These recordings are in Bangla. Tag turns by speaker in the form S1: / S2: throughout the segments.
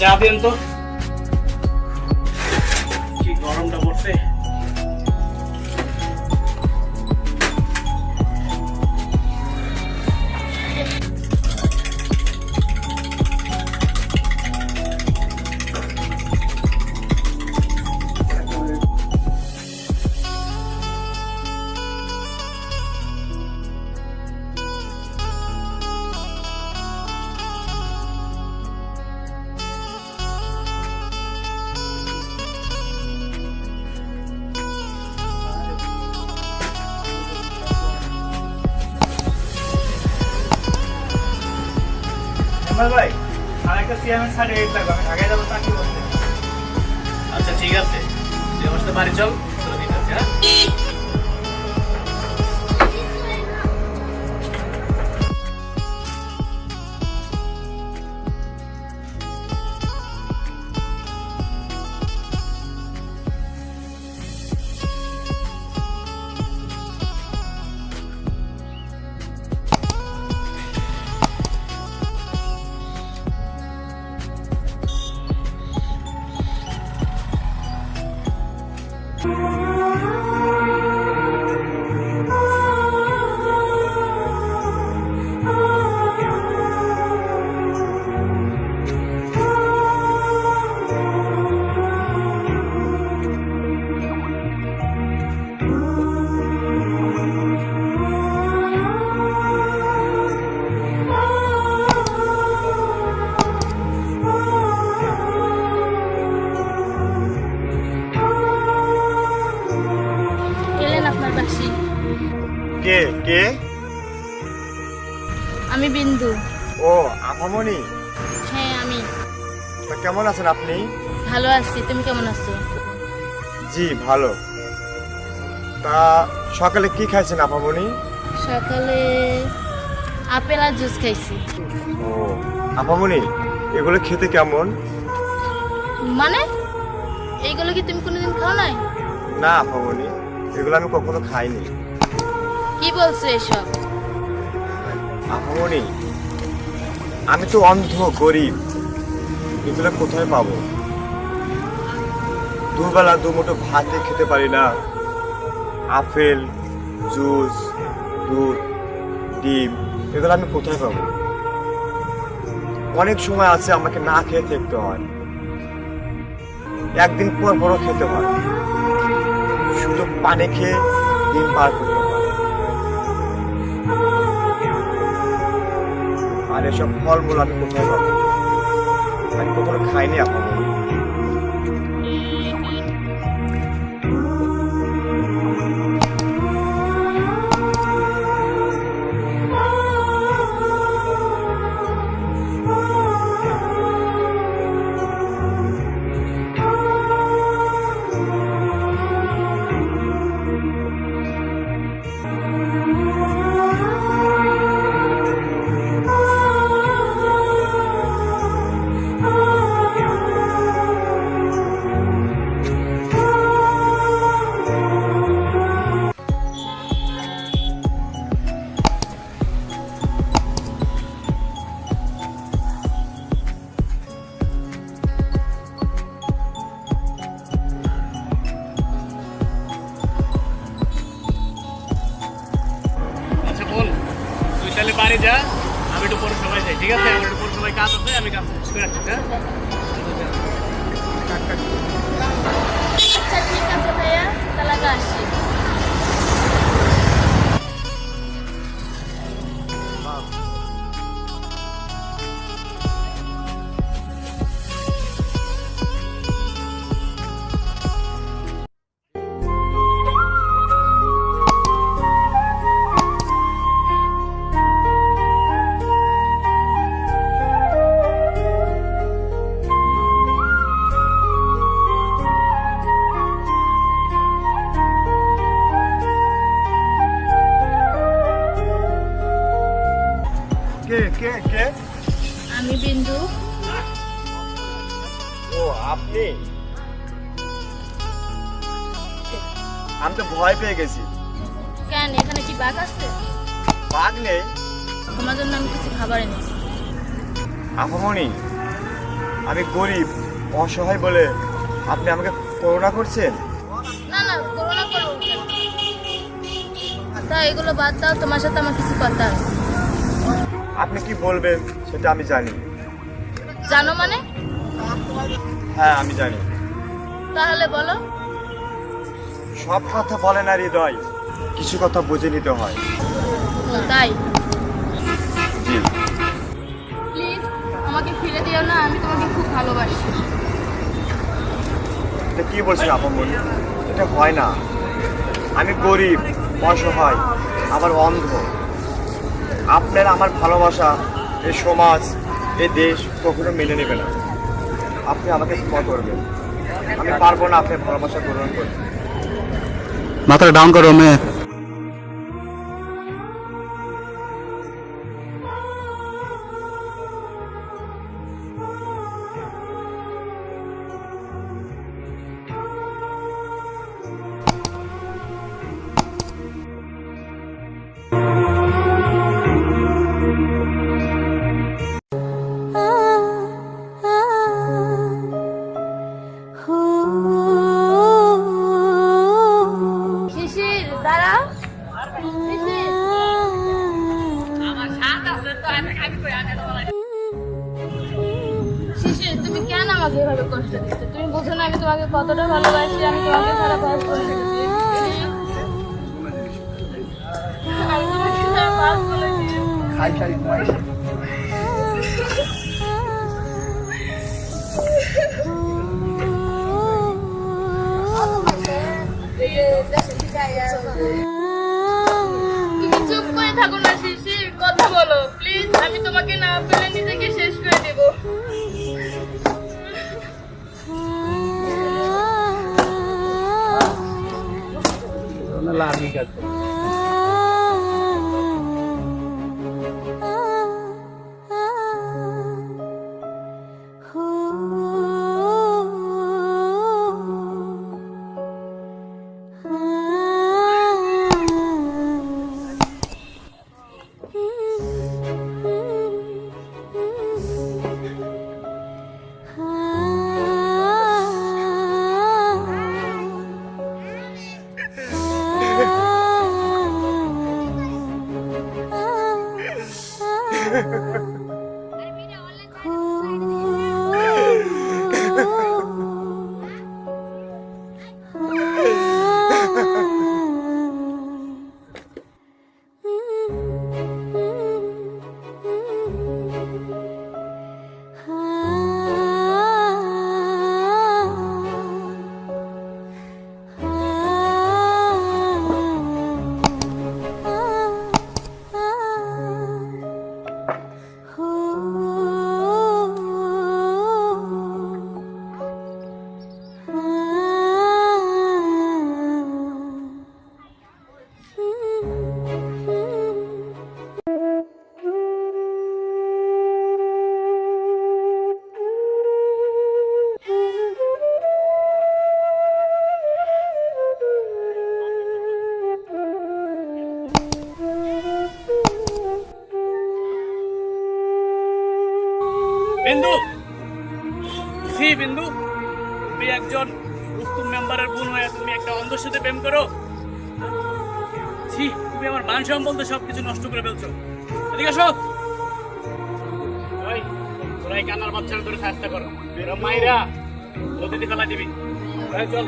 S1: চা দেন তো। কি গরমটা পড়ছে।
S2: ভাই আর একটা সিএমএস সার্টিফিকেট লাগবে, আমি ঢাকায় যাব চাকরি করতে
S1: আচ্ছা ঠিক আছে। তুই আমার বাড়ি চল, তোরা দিতে হ্যাঁ?
S3: কে? কে?
S4: আমি বিন্দু।
S3: ও আপামনি
S4: হ্যাঁ আমি।
S3: তা কেমন আছেন আপনি?
S4: ভালো আছি। তুমি কেমন আছো?
S3: জি ভালো। তা সকালে কি খাইছেন আপামনি
S4: সকালে আপেল আর জুস খাইছি।
S3: ও আপামনি এগুলো খেতে কেমন?
S4: মানে? এইগুলো কি তুমি কোনোদিন খাও নাই?
S3: না আপামনি এগুলো আমি কখনো খাইনি।
S4: কি বলছো এসব?
S3: আমি তো অন্ধ, গরিব। এগুলো কোথায় পাবো? দুবেলা দুমুঠো ভাতে খেতে পারি না। আপেল, জুস, দুধ, ডিম, এগুলো আমি কোথায় পাবো? অনেক সময় আছে আমাকে না খেয়ে থাকতে হয়। একদিন পর পরও খেতে হয়। শুধু পানি খেয়ে দিন পার করতে আর এসব ফলমূল আমি কোথায় পাবো আমি কখনো খাইনি এখন।
S1: আচ্ছা ঠিক আছে
S4: ভাইয়া তাহলে আগে আমি বিন্দু
S3: ও আপনি? আমি তো ভয় পেয়ে গেছি।
S4: কেন এখানে কি বাঘ আছে?
S3: বাঘ নেই।
S4: তোমার জন্য আমি কিছু খাবার এনেছি।
S3: আপামনি আমি গরিব অসহায় বলে আপনি আমাকে করোনা করছেন?
S4: না না করোনা করব তা এগুলো বাদ দাও তোমার সাথে আমার কিছু কথা আছে।
S3: আপনি কি বলবেন সেটা আমি জানি।
S4: জানো মানে?
S3: হ্যাঁ আমি জানি।
S4: তাহলে বলো।
S3: সব কথা বলে না হৃদয় কিছু কথা বুঝে নিতে হয়।
S4: তাই?
S3: জি।
S4: প্লিজ আমাকে ফিরে দিও না আমি তোমাকে খুব ভালোবাসি।
S3: এটা কি আপামনি এটা হয় না। আমি গরিব অসহায় আবার অন্ধ। আপনার আমার ভালোবাসা এই সমাজ এই দেশ কখনো মেনে নেবে না। আপনি আমাকে ক্ষমা করবেন। আমি পারব না আপনি ভালোবাসা গ্রহণ করতে।
S5: মাথাটা ডাউন করো, মেয়ে।
S4: আমাকে এভাবে কষ্ট দিচ্ছ। তুমি বোঝো না আমি তোমাকে কতটা ভালোবাসি আমি তোমাকে ছাড়া বাস করে আমি তোমাকে ছাড়া বাস করে দিচ্ছি। তুমি চুপ করে থাকো না শিশির। কথা বলো প্লিজ আমি তোমাকে না পেলে নিজেকে শেষ করে দেবো।
S1: বিন্দু বিন্দু তুমি একজন রুস্তুম মেম্বারের বোন হয়ে তুমি একটা অন্ধের সাথে প্রেম করো। ছি তুমি আমার মান সম্বন্ধ সবকিছু নষ্ট করে ফেলছো। এদিকে আসো। ওই তোরা এই কান্নার বাচ্চারা ধরে চেষ্টা করো। এরা মাইরা। নদীতে ফেলা দিবি। চল।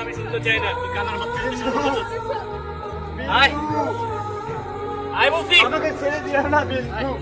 S1: আমি শুনতে চাই না তুই কান্নার চলছে। আয়। আয় বলছি
S3: আমাকে ছেড়ে দিও না বিন্দু